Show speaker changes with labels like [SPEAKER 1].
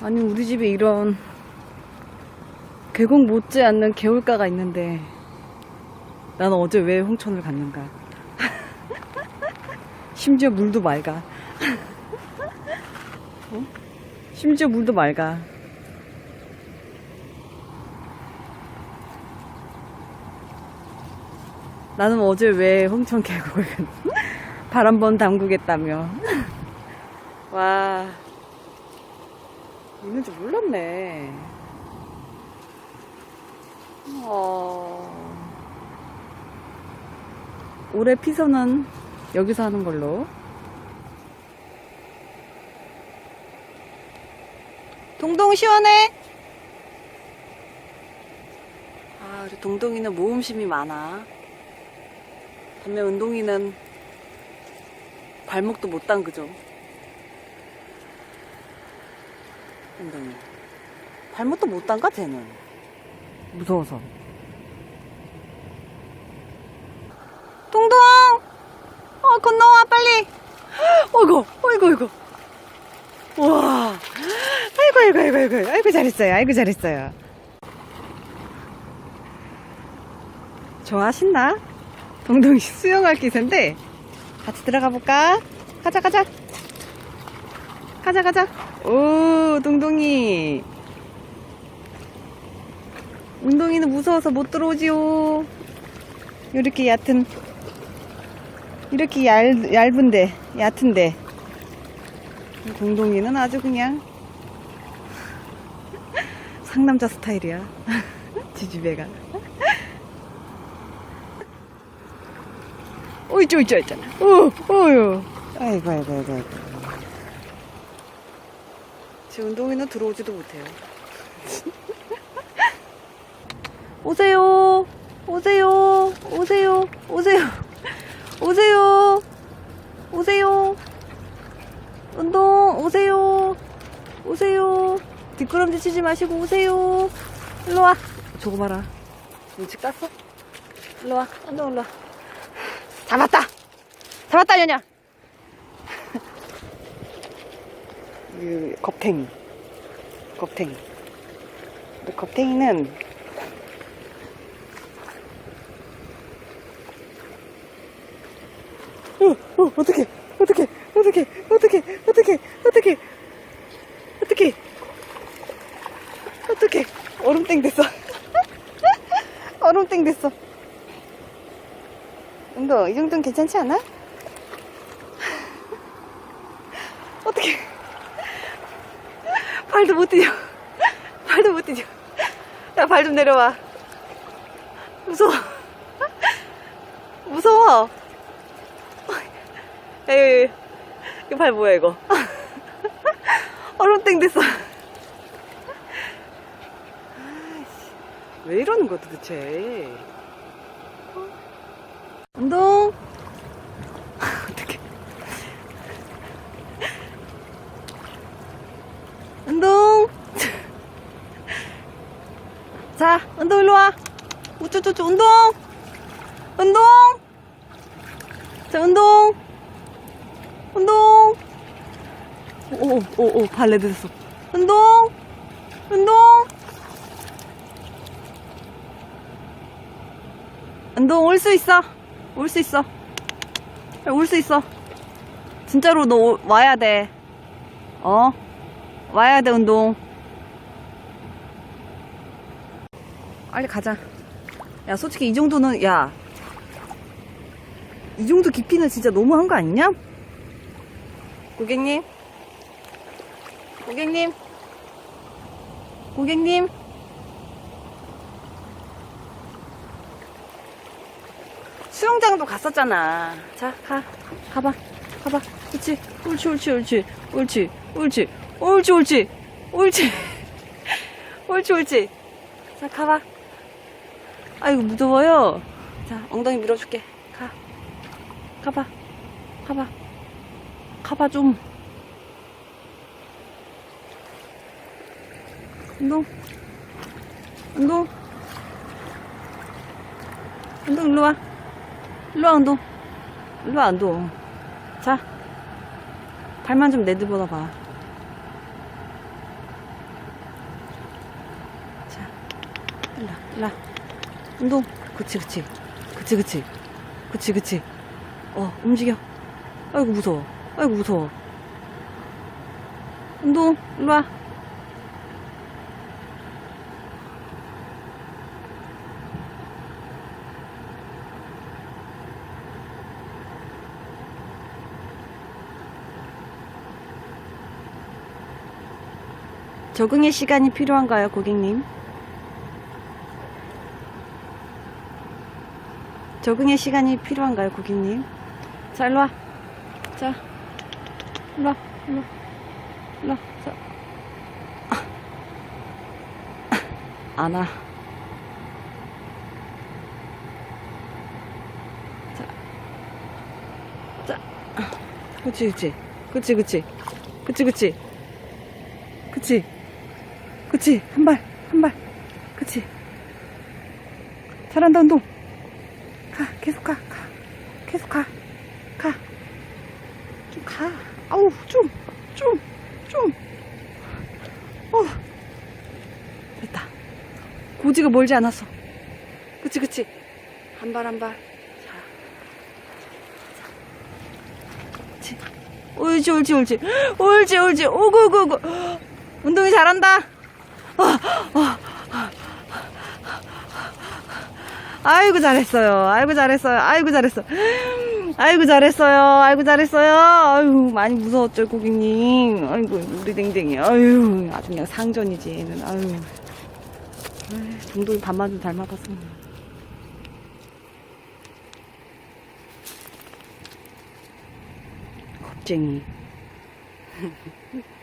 [SPEAKER 1] 아니 우리 집에 이런 계곡 못지 않는 개울가가 있는데 나는 어제 왜 홍천을 갔는가. 심지어 물도 맑아. 어? 심지어 물도 맑아. 나는 어제 왜 홍천 계곡을 갔 발한 번 담그겠다며. 와 있는지 몰랐네. 어... 올해 피서는 여기서 하는 걸로. 동동 시원해? 아, 우리 동동이는 모험심이 많아. 반면 은동이는 발목도 못 담그죠. 엉덩이. 발목도 못 담가, 쟤는. 무서워서. 동동! 어, 건너와, 빨리! 어이구, 어이구, 어이구. 우와. 아이고, 아이고, 아이고, 아이고, 아이고, 잘했어요. 아이고, 잘했어요. 좋아, 신나? 동동이 수영할 기세인데, 같이 들어가 볼까? 가자, 가자. 가자, 가자. 오, 동동이. 운동이는 무서워서 못 들어오지요. 이렇게 얕은, 이렇게 얇, 얇은데, 얕은데. 동동이는 아주 그냥 상남자 스타일이야. 지지배가. 오이, 쪼 이, 쪼이, 쪼이. 오, 오유. 아이고, 아이고, 아이고, 아이고. 제 운동이는 들어오지도 못해요. 오세요. 오세요. 오세요. 오세요. 오세요. 오세요. 운동 오세요. 오세요. 뒷걸음질 치지 마시고 오세요. 일로 와. 저거 봐라. 눈치 깠어? 일로 와. 운동 일로 와. 잡았다. 잡았다. 그 겁탱이 겁탱이. 근데 겁탱이는 어, 어, 어떡해 어떡해 어떡해 어떡해 어떡해 어떡해 어떡해. 어떡해. 얼음땡 됐어. 얼음땡 됐어. 은도 이 정도는 괜찮지 않아? 어떡해 발도 못 뛰어. 발도 못 뛰어. 야, 발 좀 내려와. 무서워. 무서워. 에이, 이거 발 뭐야, 이거. 얼음땡 됐어. 아이씨, 왜 이러는 거야, 도대체. 어? 운동. 어떡해. 운동. 자, 운동 일로 와. 우쭈쭈쭈 운동. 운동. 자, 운동. 운동. 오, 오, 오, 발레 됐어. 운동. 운동. 운동 올 수 있어. 올 수 있어. 올 수 있어. 진짜로 너 오- 와야 돼. 어? 와야 돼 운동 빨리 가자. 야, 솔직히 이 정도는, 야. 이 정도 깊이는 진짜 너무한 거 아니냐? 고객님? 고객님? 고객님? 수영장도 갔었잖아. 자, 가. 가봐. 가봐. 옳지. 옳지, 옳지, 옳지. 옳지, 옳지. 옳지, 옳지. 옳지. 옳지, 옳지. 자, 가봐. 아이고 무더워요? 자 엉덩이 밀어줄게. 가. 가봐. 가봐. 가봐 좀. 운동. 운동. 운동 일로와. 일로와 운동. 일로와 운동. 자. 발만 좀 내드보다 봐. 자, 일로와 일로와. 운동. 그치, 그치. 그치, 그치. 그치, 그치. 어, 움직여. 아이고, 무서워. 아이고, 무서워. 운동, 일로 와. 적응의 시간이 필요한가요, 고객님? 적응의 시간이 필요한가요, 고객님? 자, 일로 와. 자, 일로 와, 일로 와. 일로 와. 자. 아. 안 와. 자. 자. 그치, 그치. 그치, 그치. 그치, 그치. 그치. 그치. 한 발, 한 발. 그치. 잘한다, 운동. 가, 계속 가, 가. 계속 가. 가. 좀 가. 아우, 좀, 좀, 좀. 어. 됐다. 고지가 멀지 않았어. 그치, 그치. 한 발, 한 발. 자. 자. 그치. 옳지, 옳지, 옳지. 옳지, 옳지. 오구, 오구, 오구. 운동이 잘한다. 아 이고 잘했어요. 아이고 잘했어요. 아이고 잘했어. 아이고 잘했어요. 아이고 잘했어요. 아유 많이 무서웠죠 고객님. 아이고 우리 댕댕이. 아유 아주 그냥 상전이지 얘는. 아유. 동동이 밥만 좀 닮아봤어. 겁쟁이.